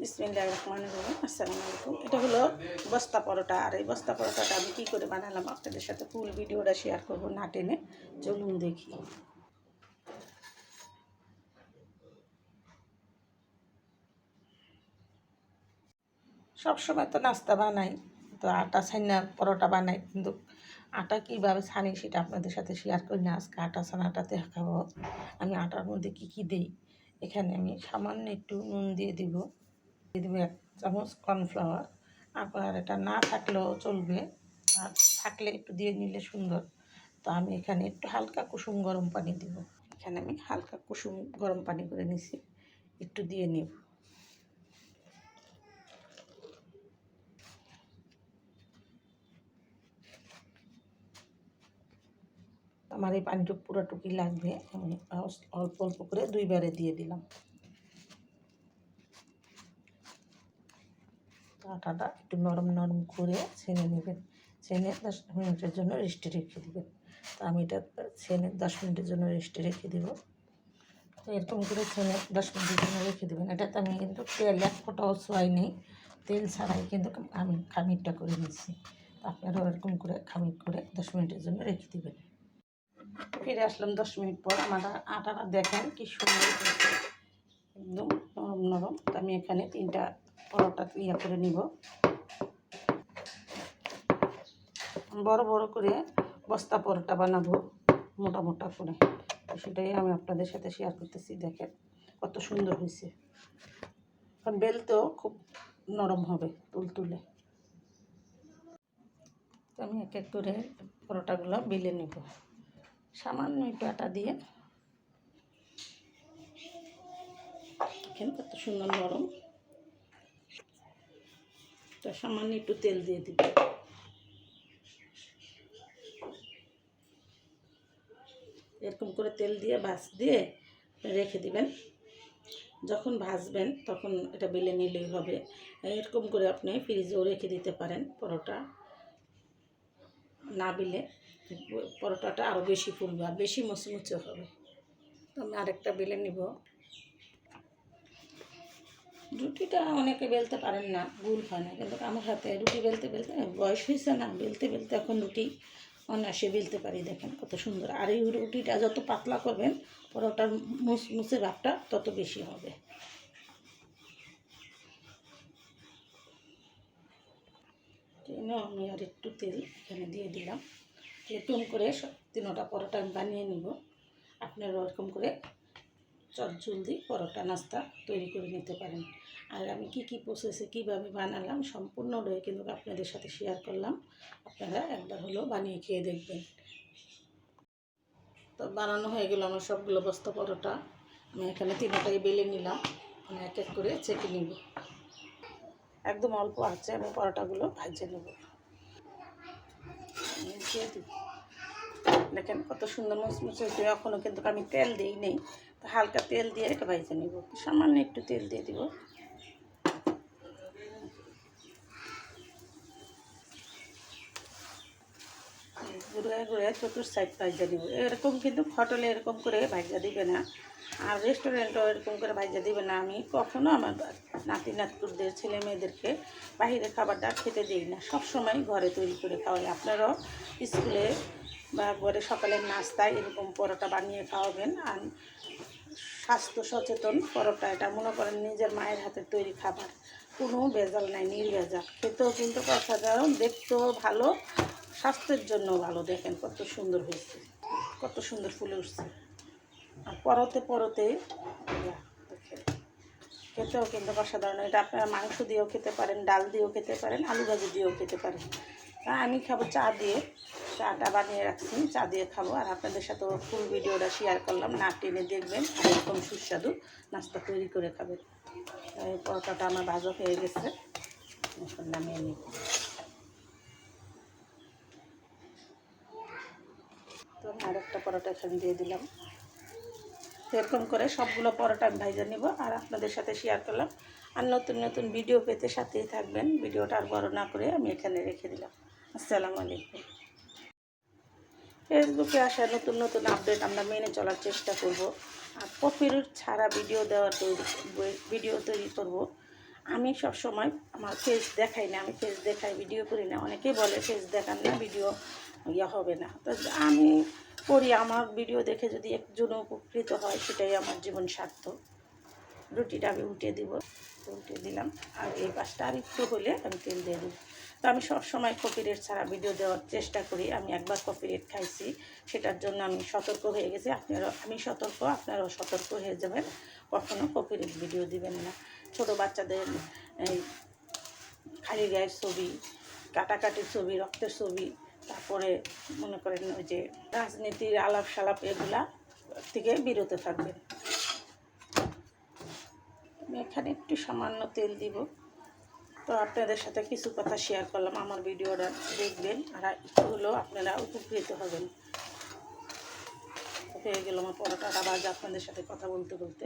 বিসমিল্লাহ রহমান রহিম। আসসালামু আলাইকুম। এটা হলো বস্তা পরোটা। আর এই বস্তা পরোটাটা আমি কী করে বানালাম আপনাদের সাথে ফুল ভিডিওটা শেয়ার করব না টেনে। চলুন দেখি। সব সময় তো নাস্তা বানাই, তো আটা ছাইনা পরোটা বানাই, কিন্তু আটা কীভাবে ছানি সেটা আপনাদের সাথে শেয়ার করি না। আজকে আটা ছানাটা দেখাবো। আমি আটার মধ্যে কী কী দিই? এখানে আমি সামান্য একটু নুন দিয়ে দিব। দিয়ে দেবো এক চামচ কর্নফ্লাওয়ার। আপনার এটা না থাকলেও চলবে। আর থাকলে একটু দিয়ে নিলে সুন্দর। তো আমি এখানে একটু হালকা কুসুম গরম পানি দিব। এখানে আমি হালকা কুসুম গরম পানি করে নিছি। একটু দিয়ে নিব। আমার এই পানিটুকু পুরোটুকুই লাগবে। আমি অল্প অল্প করে দুইবারে দিয়ে দিলাম। আটাটা একটু নরম নরম করে ছেনে নেবেন। ছেনে দশ মিনিটের জন্য রেস্টে রেখে দেবেন। তো আমি এটা ছেনে দশ মিনিটের জন্য রেস্টে রেখে দেব। তো এরকম করে ছেনে দশ মিনিটের জন্য রেখে দেবেন। এটাতে আমি কিন্তু তেল, এক ফোটাও ছোয়াই নেই। তেল ছাড়াই কিন্তু আমি খামিরটা করে নিচ্ছি। আপনারাও এরকম করে খামির করে দশ মিনিটের জন্য রেখে দেবেন। ফিরে আসলাম দশ মিনিট পর। আমার আটাটা দেখেন কি সুন্দর একদম নরম নরম। আমি এখানে তিনটা পরোটা ইয়ে করে নিব। বড় বড় করে বস্তা পরোটা বানাবো, মোটা মোটা করে। সেটাই আমি আপনাদের সাথে শেয়ার করতেছি, দেখেন কত সুন্দর হয়েছে। এখন বেলতেও খুব নরম হবে তুলতুলে আমি এক এক করে পরোটাগুলো বেলে নেব। সামান্য একটু আটা দিয়ে। দেখেন কত সুন্দর নরম। তো সামান্য একটু তেল দিয়ে দিব। এরকম করে তেল দিয়ে ভাজ দিয়ে রেখে দিবেন। যখন ভাজবেন তখন এটা বেলে নিলেই হবে। এরকম করে আপনি ফ্রিজেও রেখে দিতে পারেন পরোটা। না বেলে পরোটাটা আরও বেশি ফুলবে আর বেশি মুচমুচে হবে। তো আমি আরেকটা বেলে নিব। রুটিটা অনেকে বেলতে পারেন না, ভুল হয় না। কিন্তু আমার হাতে রুটি বেলতে বেলতে বয়স হয়েছে না, বেলতে বেলতে এখন রুটি অনায়াসে বেলতে পারি। দেখেন কত সুন্দর। আর এই রুটিটা যত পাতলা করবেন, পরোটার মুচমুচে ভাবটা তত বেশি হবে। আমি আর একটু তেল এখানে দিয়ে দিলাম। এরকম করে তিনোটা পরোটা আমি বানিয়ে নিব। আপনারা ওরকম করে চটজলদি পরোটা, নাস্তা তৈরি করে নিতে পারেন। আর আমি কি কি প্রসেসে কীভাবে বানালাম সম্পূর্ণ রয়ে কিন্তু আপনাদের সাথে শেয়ার করলাম। আপনারা একবার হলেও বানিয়ে খেয়ে দেখবেন। তো বানানো হয়ে গেল আমার সবগুলো বস্তা পরোটা। আমি এখানে তিনটাই বেলে নিলাম। আমি এক এক করে চেকে নিব। একদম অল্প আছে, আমি পরোটাগুলো ভাজে নেব। দিয়ে দেখেন কত সুন্দর মুচমুচে হয়েছে। এখনও কিন্তু আমি তেল দিই নেই। তো হালকা তেল দিয়ে এটা ভাইজে নিব। সামান্য একটু তেল দিয়ে দিব। ঘুরে ঘুরে চতুর সাইড ভাইজা দিব এরকম কিন্তু হোটেলে এরকম করে ভাইজা দিবে না। আর রেস্টুরেন্টও এরকম করে ভাইজা দিবে না। আমি কখনো আমার নাতি নাতকুরদের ছেলে মেয়েদেরকে বাহিরে খাবারটা খেতে দিই না। সব সময় ঘরে তৈরি করে খাওয়াই। আপনারাও স্কুলে ঘরে সকালের নাস্তায় এরকম পরোটা বানিয়ে খাওয়াবেন। আর স্বাস্থ্য সচেতন পরোটা এটা, মনে করেন নিজের মায়ের হাতের তৈরি খাবার। কোনো ভেজাল নাই, নির্ভেজাল। খেতেও কিন্তু অসাধারণ, দেখতেও ভালো, স্বাস্থ্যের জন্য ভালো। দেখেন কত সুন্দর হয়েছে, কত সুন্দর ফুলে উঠছে। আর পরতে পরতে খেতেও কিন্তু অসাধারণ। এটা আপনারা মাংস দিয়েও খেতে পারেন, ডাল দিয়েও খেতে পারেন, আলু ভাজি দিয়েও খেতে পারেন। আমি খাব চা দিয়ে। চাটা বানিয়ে রাখছি, চা দিয়ে খাব। আর আপনাদের সাথে ফুল ভিডিওটা শেয়ার করলাম, না টেনে দেখবেন, এরকম সুস্বাদু নাস্তা তৈরি করে খাবেন এই পরোটাটা আমার ভাজা হয়ে গেছে নামিয়ে নিব। তো আমি আরেকটা পরোটা এখানে দিয়ে দিলাম। এরকম করে সবগুলো পরোটা আমি ভাইজা নিব, আর আপনাদের সাথে শেয়ার করলাম। আর নতুন নতুন ভিডিও পেতে সাথেই থাকবেন। ভিডিওটা আর বড় না করে আমি এখানে রেখে দিলাম। আসসালামু আলাইকুম। ফেসবুকে আসা নতুন নতুন আপডেট আমরা মেনে চলার চেষ্টা করব। আর কপির ছাড়া ভিডিও দেওয়ার তৈরি, ভিডিও তৈরি করব। আমি সব সময় আমার ফেস দেখাই না, আমি ফেস দেখাই ভিডিও করি না। অনেকেই বলে ফেস দেখান না ভিডিও ইয়ে হবে না। তো আমি করি, আমার ভিডিও দেখে যদি একজন উপকৃত হয়, সেটাই আমার জীবন সার্থক। রুটিটা আমি উঠে দিব। উঠে দিলাম। আর এই পাশটা আর একটু হলে আমি তেল দিয়ে দিব তো আমি সব সময় কপিরেট ছাড়া ভিডিও দেওয়ার চেষ্টা করি। আমি একবার কপিরেট খাইছি, সেটার জন্য আমি সতর্ক হয়ে গেছি। আপনারা আমি সতর্ক, আপনারাও সতর্ক হয়ে যাবেন। কখনো কপিরেট ভিডিও দিবেন না। ছোট বাচ্চাদের, এই খালি গায়ের ছবি, কাটাকাটির ছবি, রক্তের ছবি, তারপরে মনে করেন ওই যে রাজনীতির আলাপ সালাপ এগুলা থেকে বিরত থাকবেন। আমি এখানে একটু সামান্য তেল দিব। তো আপনাদের সাথে কিছু কথা শেয়ার করলাম, আমার ভিডিওটা দেখবেন, আর একটু হলেও আপনারা উপকৃত হবেন। হয়ে গেল আমার পরোটাটা বাজ আপনাদের সাথে কথা বলতে বলতে।